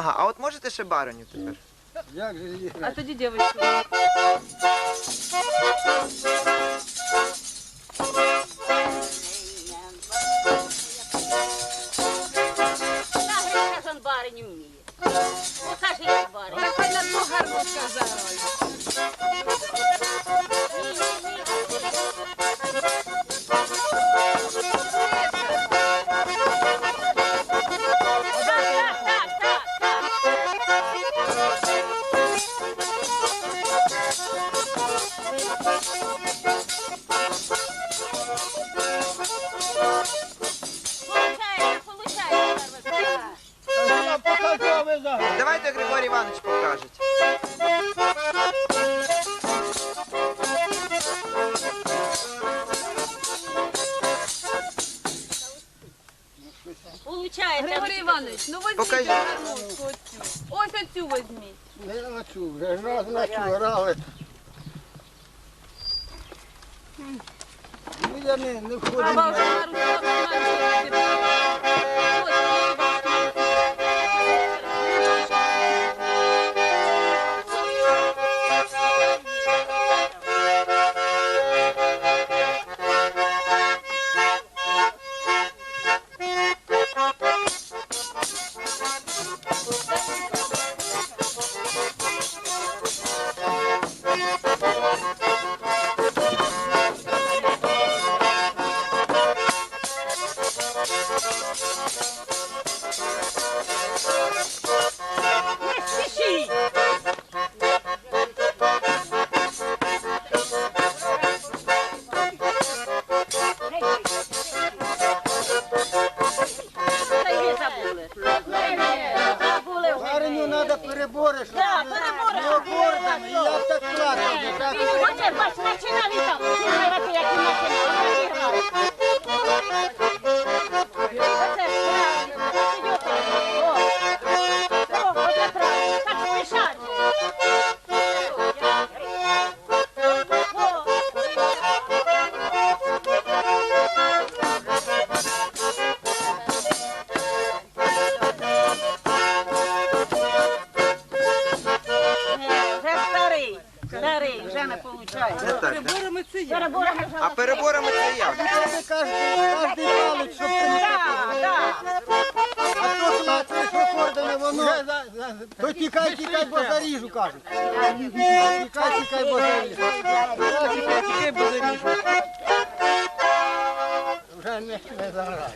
Ага, а от можете ще бароню тепер? Як же її А тоді дівчинку. Давайте Григорій Іванович покажеть. Получається. Григорій Іванович, ну візьміть Покажіть. гармошку оцю. Ось оцю візьміть. Я на цю, вже ж раз на цю грали. Ну я не, не входив. Права вже spre Boreș. Da, până Boreș. Eu vorbim, e atât clar. Bine, nu ce faci, naționalitate. Старий. Вже не виходить. Переборами це я. Переборами вже А переборами це як? Це кожен палець, щоб то платиш рекордами, воно... То тікай, тікай, бо заріжу, кажуть. Тікай, тікай, бо заріжу. Тікай, тікай, бо заріжу. Вже не, не заграю.